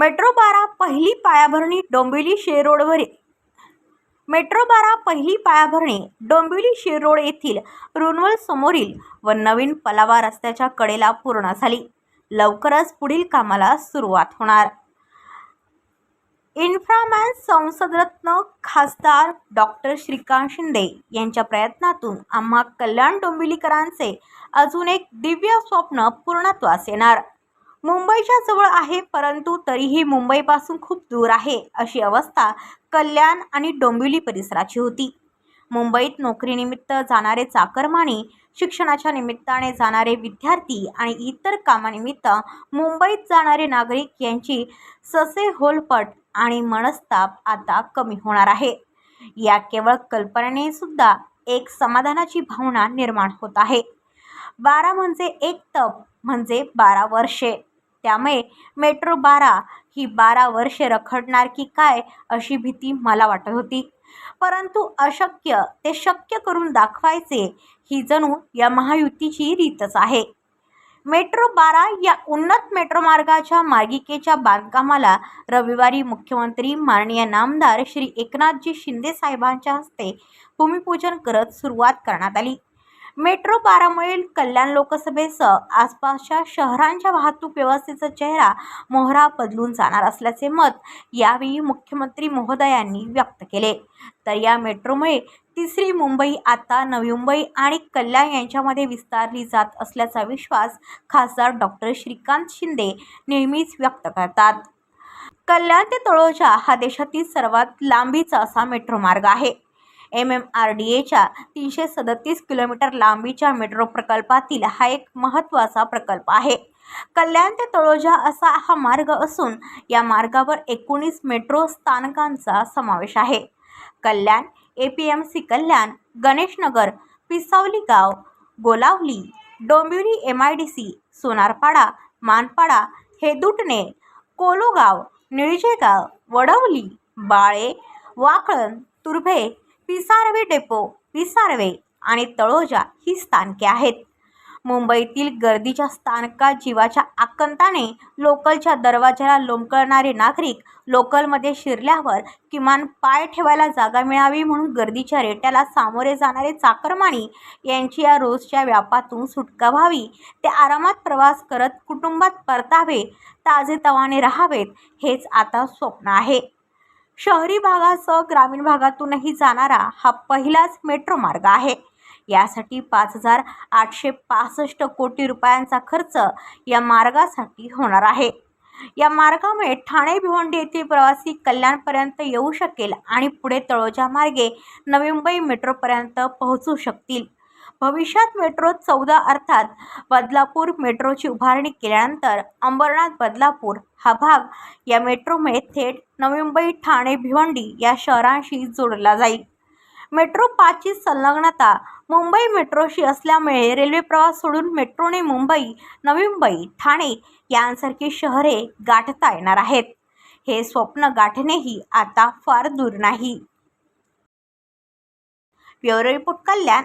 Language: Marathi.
मेट्रो बारा पहिली पायाभरणी डोंबिवली शिरोडवर मेट्रो बारा पहिली पायाभरणी डोंबिवली शिरोड येथील रुनवल समोरील व नवीन पलावा रस्त्याच्या कडेला पूर्ण झाली. लवकरच पुढील कामाला सुरुवात होणार. इन्फ्रामॅन संसदरत्न खासदार डॉक्टर श्रीकांत शिंदे यांच्या प्रयत्नातून आम्हा कल्याण डोंबिवलीकरांचे अजून एक दिव्य स्वप्न पूर्णत्वास येणार. मुंबईच्या जवळ आहे परंतु तरीही मुंबईपासून खूप दूर आहे अशी अवस्था कल्याण आणि डोंबिवली परिसराची होती. मुंबईत नोकरीनिमित्त जाणारे चाकरमानी शिक्षणाच्या निमित्ताने जाणारे विद्यार्थी आणि इतर कामानिमित्त मुंबईत जाणारे नागरिक यांची ससे होलपट आणि मनस्ताप आता कमी होणार आहे. या केवळ कल्पनेने सुद्धा एक समाधानाची भावना निर्माण होत आहे. बारा म्हणजे एक तप म्हणजे बारा वर्षे. त्यामुळे मेट्रो बारा ही बारा वर्षे रखडणार की काय अशी भीती मला वाटत होती. परंतु अशक्य ते शक्य करून दाखवायचे ही जणू या महायुतीची रीतच आहे. मेट्रो बारा या उन्नत मेट्रो मार्गाच्या मार्गिकेच्या बांधकामाला रविवारी मुख्यमंत्री माननीय नामदार श्री एकनाथजी शिंदे साहेबांच्या हस्ते भूमिपूजन करत सुरुवात करण्यात आली. मेट्रो बारामुळे कल्याण लोकसभेसह आसपासच्या शहरांच्या वाहतूक व्यवस्थेचा चेहरा मोहरा बदलून जाणार असल्याचे मत यावेळी मुख्यमंत्री महोदयांनी व्यक्त केले. तर या मेट्रोमुळे तिसरी मुंबई आता नवी मुंबई आणि कल्याण यांच्यामध्ये विस्तारली जात असल्याचा विश्वास खासदार डॉक्टर श्रीकांत शिंदे नेहमीच व्यक्त करतात. कल्याण ते तळोजा हा देशातील सर्वात लांबीचा असा मेट्रो मार्ग आहे. एम एम आर डी एच्या तीनशे सदतीस किलोमीटर लांबीच्या मेट्रो प्रकल्पातील हा एक महत्त्वाचा प्रकल्प आहे. कल्याण ते तळोजा असा हा मार्ग असून या मार्गावर एकोणीस मेट्रो स्थानकांचा समावेश आहे. Kalyan A P M C Kalyan Ganeshnagar Pisavali गाव Golavali Dombivli M I D C Sonarpada Manpada Hedutane Kologaon Nilajegaon Vadavali Bale Wakalan Turbhe Pisarve depot Pisarve आणि तळोजा ही स्थानके आहेत. मुंबईतील गर्दीच्या स्थानकात जीवाच्या आकंताने लोकलच्या दरवाजाला लोंबकळणारे नागरिक लोकलमध्ये शिरल्यावर किमान पाय ठेवायला जागा मिळावी म्हणून गर्दीच्या रेट्याला सामोरे जाणारे चाकरमाणी यांची या रोजच्या व्यापातून सुटका व्हावी ते आरामात प्रवास करत कुटुंबात परतावे ताजेतवाने राहावेत हेच आता स्वप्न आहे. शहरी भागासह ग्रामीण भागातूनही जाणारा हा पहिलाच मेट्रो मार्ग आहे. यासाठी पाच हजार आठशे पासष्ट कोटी रुपयांचा खर्च या मार्गासाठी होणार आहे. या मार्गामुळे ठाणे भिवंडी येथील प्रवासी कल्याणपर्यंत येऊ शकेल आणि पुढे तळोजा मार्गे नवी मुंबई मेट्रोपर्यंत पोहोचू शकतील. भविष्यात मेट्रो चौदा अर्थात बदलापूर मेट्रोची उभारणी केल्यानंतर अंबरनाथ बदलापूर हा भाग या मेट्रोमुळे थेट नवी मुंबई ठाणे भिवंडी या शहरांशी जोडला जाईल. मेट्रो पाचची संलग्नता मुंबई मेट्रोशी असल्यामुळे रेल्वे प्रवास सोडून मेट्रोने मुंबई नवी मुंबई ठाणे यांसारखी शहरे गाठता येणार आहेत. हे स्वप्न गाठणेही आता फार दूर नाही. ब्युरो रिपोर्ट कल्याण